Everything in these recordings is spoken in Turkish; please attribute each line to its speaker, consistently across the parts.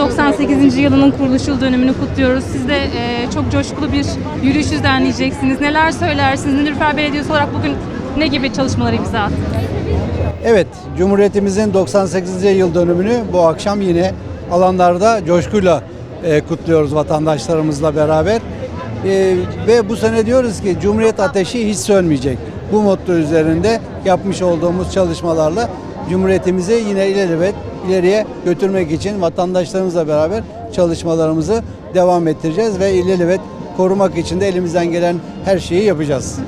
Speaker 1: 98. yılının kuruluş yıl dönümünü kutluyoruz. Siz de e, çok coşkulu bir yürüyüş düzenleyeceksiniz. Neler söylersiniz? Nilüfer Belediyesi olarak bugün ne gibi çalışmalara imza?
Speaker 2: Evet, Cumhuriyetimizin 98. yıl dönümünü bu akşam yine alanlarda coşkuyla e, kutluyoruz vatandaşlarımızla beraber. E, ve bu sene diyoruz ki Cumhuriyet ateşi hiç sönmeyecek. Bu motto üzerinde yapmış olduğumuz çalışmalarla Cumhuriyetimizi yine ilelebet ileriye götürmek için vatandaşlarımızla beraber çalışmalarımızı devam ettireceğiz ve ilelebet korumak için de elimizden gelen her şeyi yapacağız.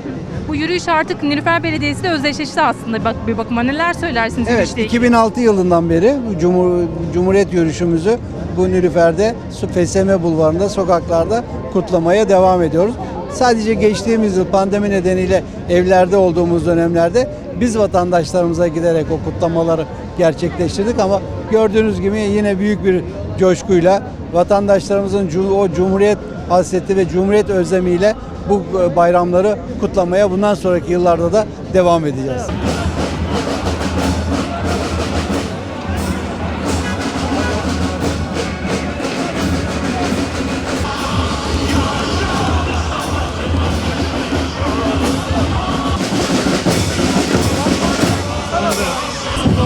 Speaker 1: Bu yürüyüş artık Nilüfer Belediyesi ile özdeşleşti aslında bak bir bakıma. Neler söylersiniz
Speaker 2: Evet,
Speaker 1: yürüyüşle ilgili?
Speaker 2: 2006 yılından beri Cumhur, Cumhuriyet yürüyüşümüzü bu Nilüfer'de, FSM Bulvarı'nda, sokaklarda kutlamaya devam ediyoruz. Sadece geçtiğimiz yıl pandemi nedeniyle evlerde olduğumuz dönemlerde biz vatandaşlarımıza giderek o kutlamaları gerçekleştirdik ama gördüğünüz gibi yine büyük bir coşkuyla vatandaşlarımızın o Cumhuriyet hasreti ve Cumhuriyet özlemiyle bu bayramları kutlamaya bundan sonraki yıllarda da devam edeceğiz.